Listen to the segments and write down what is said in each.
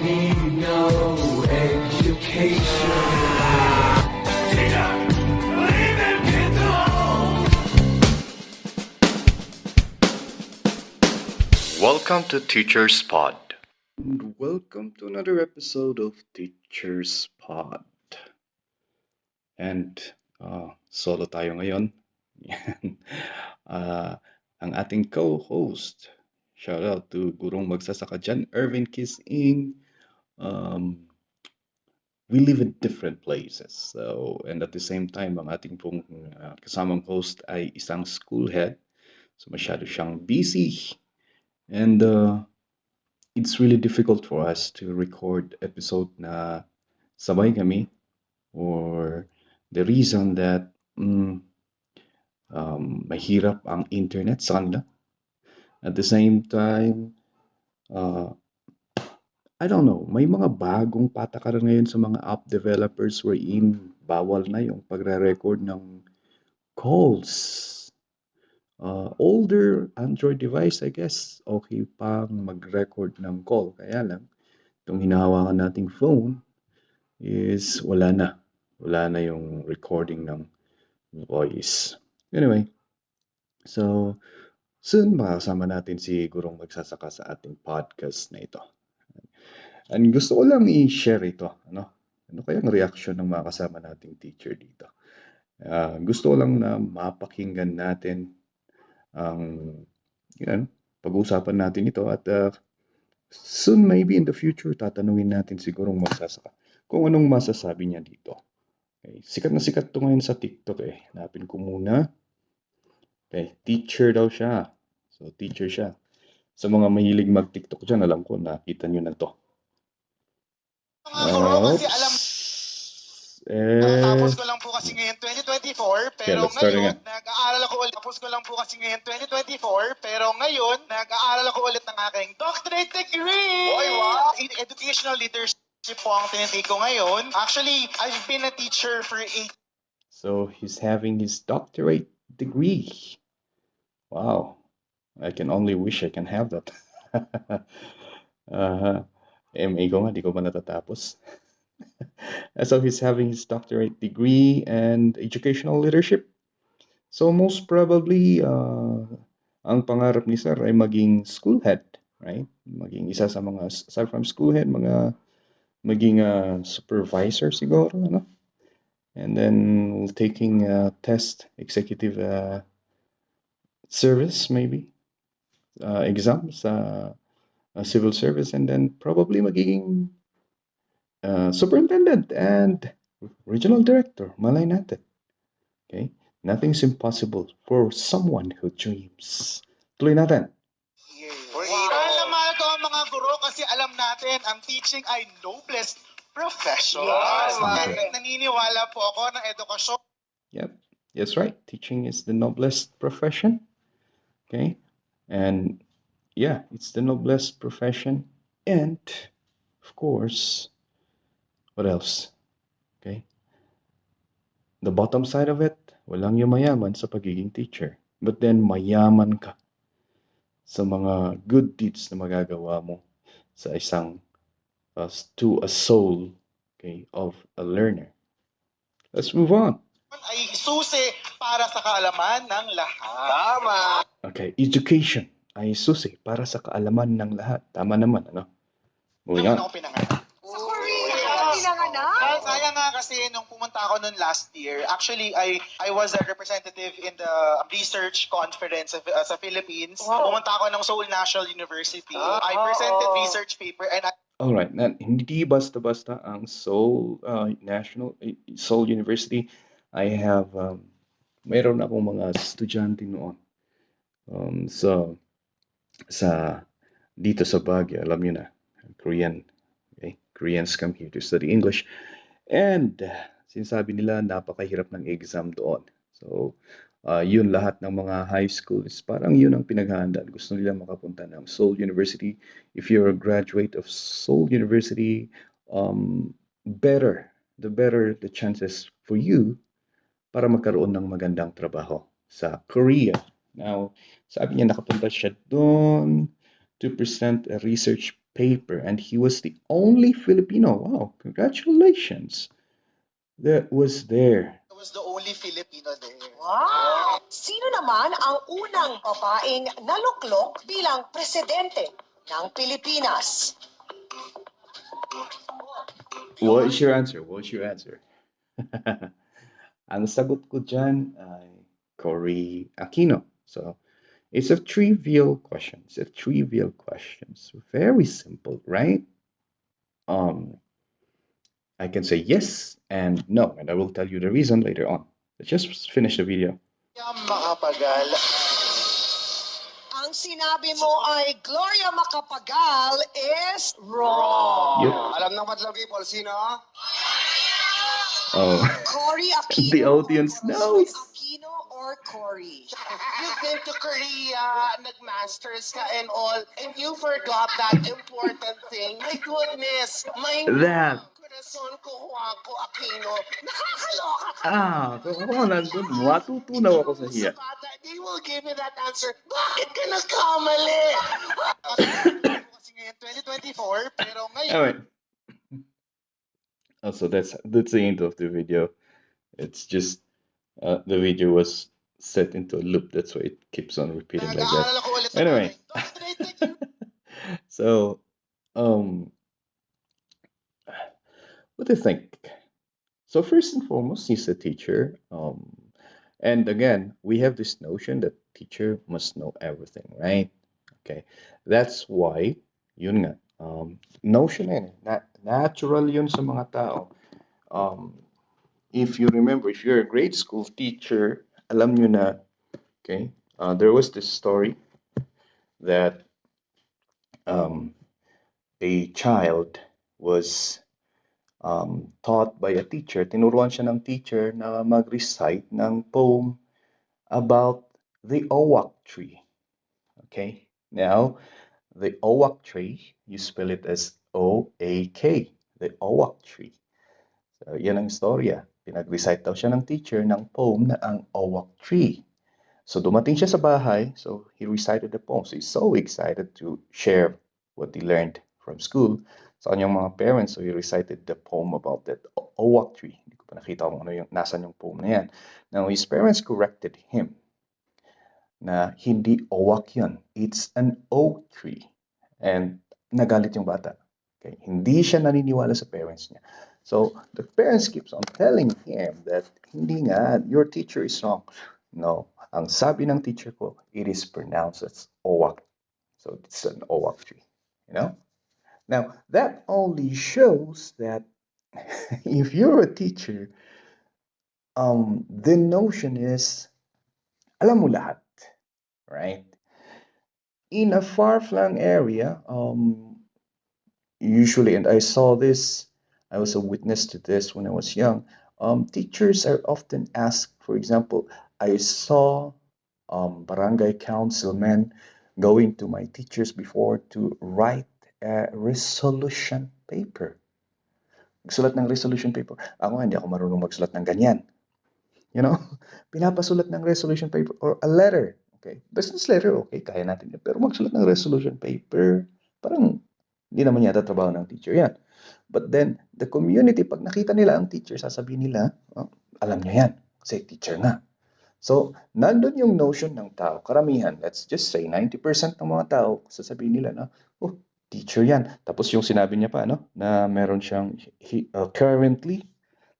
need no education. Teacher, leave them kids alone. Welcome to Teacher's Pod. And welcome to another episode of Teacher's Pod. And uh, solo tayo ngayon. Yan. Ah, ang ating co-host, shout out to Gurong Magsasaka dyan, Irvin Kising. Um, we live in different places. So, and at the same time, ang ating pong uh, kasamang host ay isang school head. So, masyado siyang busy. And uh, it's really difficult for us to record episode na sabay kami or the reason that mm, um, mahirap ang internet sa kanila. At the same time, uh, I don't know, may mga bagong patakaran ngayon sa mga app developers wherein bawal na yung pagre-record ng calls. Uh, older Android device, I guess, okay pang mag-record ng call. Kaya lang, itong hinahawakan nating phone is wala na. Wala na yung recording ng voice. Anyway, so soon makakasama natin si Gurong Magsasaka sa ating podcast na ito. And gusto ko lang i-share ito. Ano? Ano kayang reaction ng mga kasama nating teacher dito? Ah, gusto ko lang na mapakinggan natin ang yan, pag-uusapan natin ito at ah, soon maybe in the future tatanungin natin sigurong magsasaka kung anong masasabi niya dito. Okay. Sikat na sikat to ngayon sa TikTok eh. Hanapin ko muna. Okay, teacher daw siya. So, teacher siya. Sa mga mahilig mag-TikTok dyan, alam ko, nakita nyo na to. Mga guro kasi alam Eh, tapos ko lang po kasi ngayon 2024 Okay, pero let's start ngayon again. nag-aaral ako ulit tapos ko lang po kasi ngayon 2024 pero ngayon nag-aaral ako ulit ng aking doctorate degree. Oy, wow. In educational leadership po ang tinitake ko ngayon. Actually, I've been a teacher for 8 so, he's having his doctorate degree. Wow. I can only wish I can have that. uh, MA ko nga, di ko pa natatapos. so he's having his doctorate degree and educational leadership. So most probably, uh, ang pangarap ni Sir ay maging school head, right? Maging isa sa mga, aside from school head, mga maging uh, supervisor siguro, ano? And then taking a test, executive uh, service maybe, uh, exams, uh, uh, civil service, and then probably magiging uh, superintendent and regional director. Malay natin. Okay? Nothing's impossible for someone who dreams. Tuloy natin. Wow. Mahal ko ang mga guro kasi alam natin ang teaching ay noblest profession. Yes. Kaya naniniwala po ako ng edukasyon Yep, that's right. Teaching is the noblest profession. Okay, and yeah, it's the noblest profession. And of course, what else? Okay, the bottom side of it, walang yumayaman sa pagiging teacher. But then mayaman ka sa mga good deeds na magagawa mo sa isang uh, to a soul okay, of a learner. Let's move on. ay susi para sa kaalaman ng lahat. Tama. Okay, education ay susi para sa kaalaman ng lahat. Tama naman, ano? Moving Noon on. ako pinanganak. Pinanganak? Kaya nga kasi nung pumunta ako noon last year, actually I I was a representative in the research conference of, uh, sa Philippines. Wow. Pumunta ako ng Seoul National University. Ah, I presented research paper and I Alright, na, hindi basta-basta ang Seoul uh, National, eh, Seoul University. I have, um, mayroon akong mga estudyante noon. Um, so, sa, dito sa Baguio, alam niyo na, Korean, okay? Koreans come here to study English. And, sinasabi nila, napakahirap ng exam doon. So, uh, yun lahat ng mga high schools, parang yun ang pinaghahandaan. Gusto nila makapunta ng Seoul University. If you're a graduate of Seoul University, um, better, the better the chances for you para magkaroon ng magandang trabaho sa Korea. Now, sabi niya nakapunta siya doon, 2% research paper, and he was the only Filipino. Wow, congratulations! That was there. I was the only Filipino there. Wow! Sino naman ang unang babaeng naluklok bilang presidente ng Pilipinas? What is your answer? What is your answer? Ang sagot ko dyan ay Cory Aquino. So, it's a trivial question. It's a trivial question. Very simple, right? Um, I can say yes and no, and I will tell you the reason later on. Let's just finish the video. Ang sinabi mo ay Gloria Macapagal is wrong. Yup. Alam ng Madlaw people, sino? Oh, Cory Aquino. The audience knows. Aquino or Cory? You've been to Korea, nag-masters ka and all, and you forgot that important thing. My goodness! My That. Corazon ko, Juaco Aquino. Nakakaloka ka! ah, ako nandun, matutunaw ako sa hiya. They will give you that answer. Bakit ka nagkamali? Kasi ngayon 2024, pero ngayon, All right. Oh, so that's that's the end of the video. It's just uh, the video was set into a loop. That's why it keeps on repeating like that. Anyway. So, um, what do you think? So first and foremost, he's a teacher. Um, and again, we have this notion that teacher must know everything, right? Okay, that's why yun nga. Um, notion eh. na- natural yun sa mga tao. Um, if you remember, if you're a grade school teacher, alam nyo na, okay, uh, there was this story that um, a child was um, taught by a teacher, tinuruan siya ng teacher na mag-recite ng poem about the owak tree. Okay? Now, the owak tree, you spell it as O-A-K, the owak tree. So, yan ang istorya. Pinag-recite daw siya ng teacher ng poem na ang owak tree. So, dumating siya sa bahay, so he recited the poem. So, he's so excited to share what he learned from school sa kanyang mga parents. So, he recited the poem about that owak tree. Hindi ko pa nakita kung ano yung, nasan yung poem na yan. Now, his parents corrected him na hindi owak yun. It's an oak tree. And nagalit yung bata. Okay? Hindi siya naniniwala sa parents niya. So, the parents keeps on telling him that hindi nga, your teacher is wrong. No. Ang sabi ng teacher ko, it is pronounced as owak. So, it's an owak tree. You know? Now, that only shows that if you're a teacher, um, the notion is, alam mo lahat. Right? In a far-flung area, um, usually, and I saw this, I was a witness to this when I was young, um, teachers are often asked, for example, I saw um, barangay councilmen going to my teachers before to write a resolution paper. Magsulat ng resolution paper. Ako, hindi ako marunong magsulat ng ganyan. You know? Pinapasulat ng resolution paper or a letter. Okay? Business letter, okay, kaya natin yun. Pero magsulat ng resolution paper, parang hindi naman yata trabaho ng teacher yan. But then, the community, pag nakita nila ang teacher, sasabihin nila, oh, alam niya yan, kasi teacher nga. So, nandun yung notion ng tao, karamihan, let's just say 90% ng mga tao, sasabihin nila na, oh, teacher yan. Tapos yung sinabi niya pa, no, na meron siyang, he, uh, currently,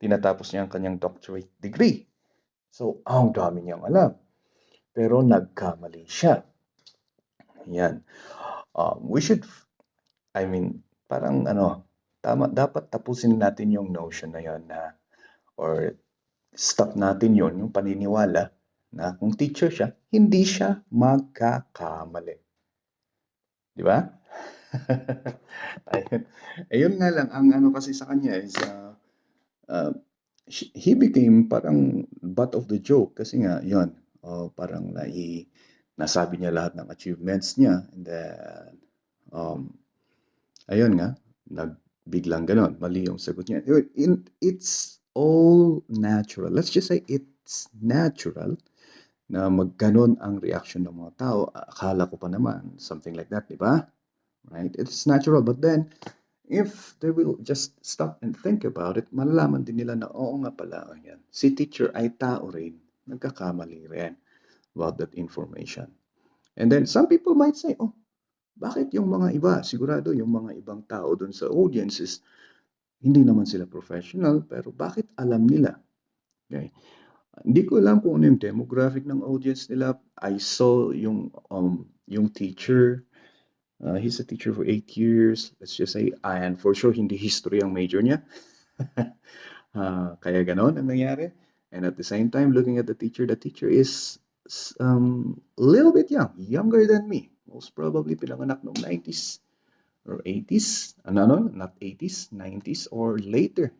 tinatapos niya ang kanyang doctorate degree. So, ang dami niyang alam. Pero nagkamali siya. Yan. Um, we should, I mean, parang ano, tama, dapat tapusin natin yung notion na yon na, or stop natin yon yung paniniwala na kung teacher siya, hindi siya magkakamali. Di ba? Ayun. Ayun nga lang, ang ano kasi sa kanya is, uh, uh, he became parang butt of the joke kasi nga, yon oh, parang nai, nasabi niya lahat ng achievements niya and then, um, ayun nga, nagbiglang ganon, mali yung sagot niya. It's all natural. Let's just say it's natural na magganon ang reaction ng mga tao. Akala ko pa naman, something like that, di ba? right? It's natural. But then, if they will just stop and think about it, malalaman din nila na, oo nga pala, yan. Si teacher ay tao rin. Nagkakamali rin about that information. And then, some people might say, oh, bakit yung mga iba, sigurado yung mga ibang tao dun sa audiences, hindi naman sila professional, pero bakit alam nila? Okay. Hindi ko alam kung ano yung demographic ng audience nila. I saw yung um yung teacher. Uh, he's a teacher for eight years. Let's just say, and for sure, hindi history ang major niya. Ah, kaya ganon ang nangyari. And at the same time, looking at the teacher, the teacher is um, a little bit young, younger than me. Most probably pinanganak noong 90s or 80s. Ano, ano? Not 80s, 90s or later.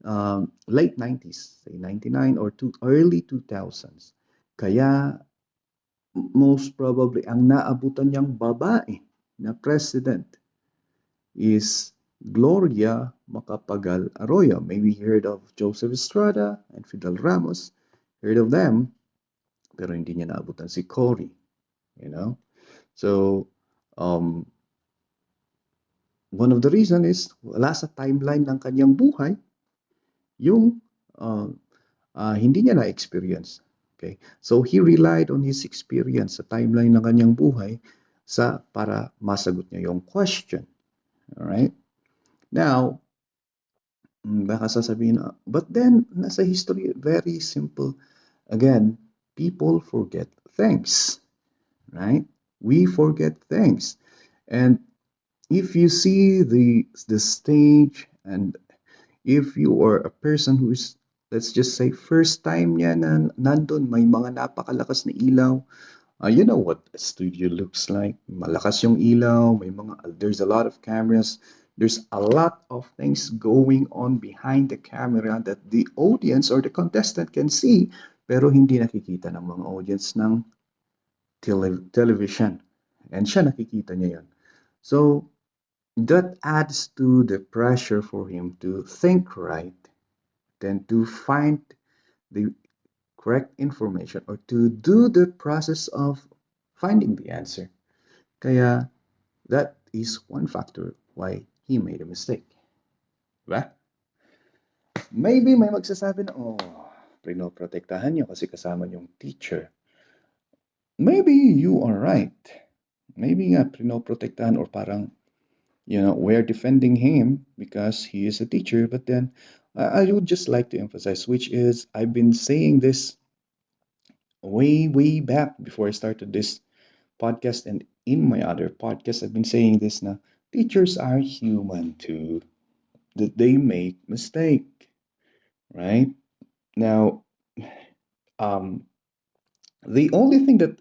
Um, late 90s, say 99 or two, early 2000s. Kaya most probably ang naabutan niyang babae na president is Gloria Macapagal Arroyo. Maybe you heard of Joseph Estrada and Fidel Ramos. Heard of them. Pero hindi niya naabutan si Cory. You know? So, um, one of the reason is wala sa timeline ng kanyang buhay yung uh, uh, hindi niya na-experience. Okay? So, he relied on his experience sa timeline ng kanyang buhay sa para masagot niya yung question. Alright? Now, mm, baka sasabihin, na, but then, nasa history, very simple. Again, people forget things. Right? We forget things. And if you see the the stage and if you are a person who is let's just say first time niya na nandun may mga napakalakas na ilaw uh, you know what a studio looks like malakas yung ilaw may mga there's a lot of cameras there's a lot of things going on behind the camera that the audience or the contestant can see pero hindi nakikita ng mga audience ng tele- television and siya nakikita niya yan so that adds to the pressure for him to think right, then to find the correct information or to do the process of finding the answer. Kaya that is one factor why he made a mistake. Diba? Maybe may magsasabi na, oh, prinoprotektahan niyo kasi kasama yung teacher. Maybe you are right. Maybe nga prinoprotektahan or parang you know, we're defending him because he is a teacher. But then I, I would just like to emphasize, which is I've been saying this way, way back before I started this podcast and in my other podcast, I've been saying this now. Teachers are human too. That they make mistake, right? Now, um, the only thing that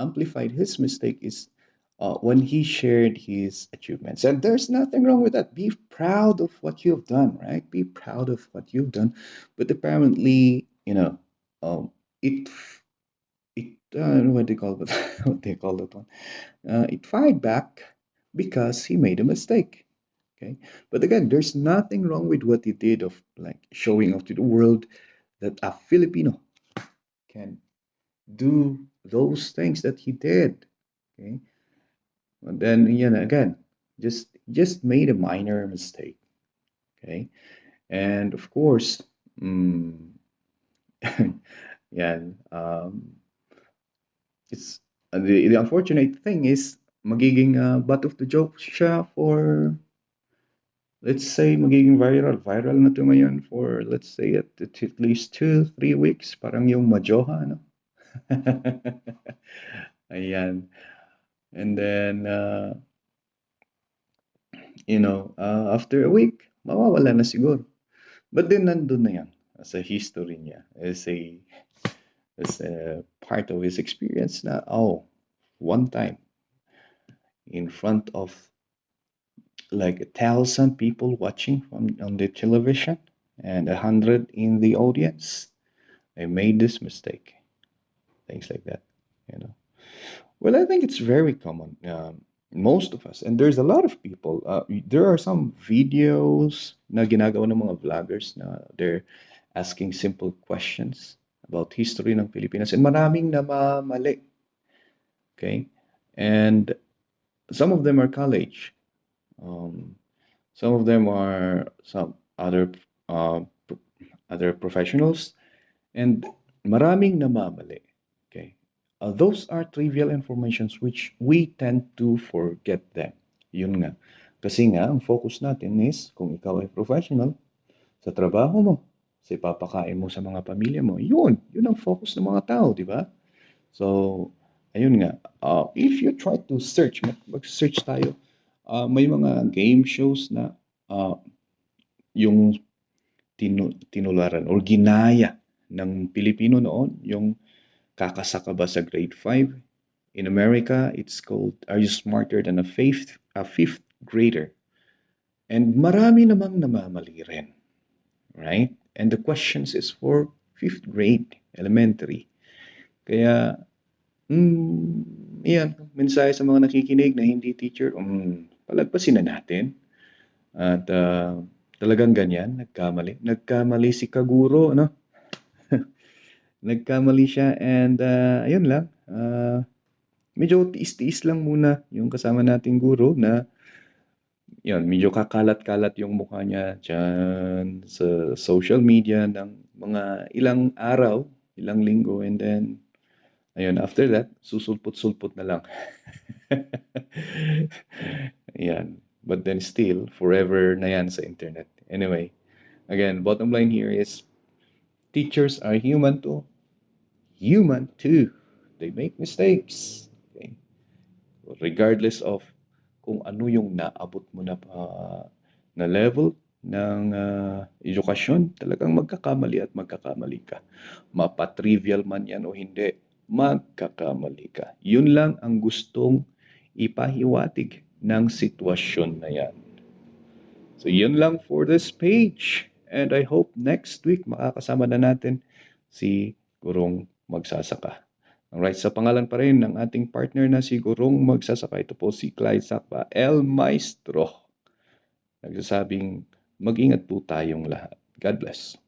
amplified his mistake is uh, when he shared his achievements. And there's nothing wrong with that. Be proud of what you've done, right? Be proud of what you've done. But apparently, you know, um, it it uh, I don't know what they call it. what they call that one. Uh, it fired back because he made a mistake. Okay, but again, there's nothing wrong with what he did of like showing off to the world that a Filipino can do those things that he did. Okay, and then you know again, just just made a minor mistake. Okay, and of course, mm, yeah, um, it's the the unfortunate thing is magiging uh, butt of the joke siya for let's say magiging viral viral na to ngayon for let's say at, at least two three weeks parang yung majoha no ayan. And then uh, you know uh, after a week mawawala na siguro. But then nandun na yan as a history niya as a as a part of his experience na oh one time in front of like a thousand people watching from on the television and a hundred in the audience i made this mistake things like that you know well i think it's very common um, most of us and there's a lot of people uh, there are some videos na ginagawa ng mga vloggers na they're asking simple questions about history ng Pilipinas and maraming namamali okay and some of them are college. Um, some of them are some other uh, other professionals, and maraming namamali. Uh, those are trivial informations which we tend to forget them. Yun nga. Kasi nga, ang focus natin is kung ikaw ay professional sa trabaho mo, sa ipapakain mo sa mga pamilya mo, yun, yun ang focus ng mga tao, di ba? So, ayun nga, uh, if you try to search, mag- mag-search tayo, uh, may mga game shows na uh, yung tinu- tinularan or ginaya ng Pilipino noon, yung kakasaka ba sa grade 5. In America, it's called Are You Smarter Than a Fifth, a fifth Grader? And marami namang namamali rin. Right? And the questions is for fifth grade, elementary. Kaya, mm, yan, mensahe sa mga nakikinig na hindi teacher, um, palagpasin na natin. At ah, talagang ganyan, nagkamali. Nagkamali si Kaguro, no? Nagkamali siya and ah, ayun lang. ah, medyo tiis-tiis lang muna yung kasama nating guro na yun, medyo kakalat-kalat yung mukha niya dyan sa social media ng mga ilang araw, ilang linggo, and then, ayun, after that, susulpot-sulpot na lang. Ayan. But then still, forever na yan sa internet. Anyway, again, bottom line here is, teachers are human too. Human too. They make mistakes. Okay? Regardless of kung ano yung naabot mo na pa na level ng ah, edukasyon, talagang magkakamali at magkakamali ka. Mapatrivial man yan o hindi, magkakamali ka. Yun lang ang gustong ipahiwatig ng sitwasyon na yan. So yun lang for this page. And I hope next week makakasama na natin si Gurong Magsasaka. Alright, sa pangalan pa rin ng ating partner na si Gurong Magsasaka, ito po si Clyde Sakpa, El Maestro. Nagsasabing, mag-ingat po tayong lahat. God bless.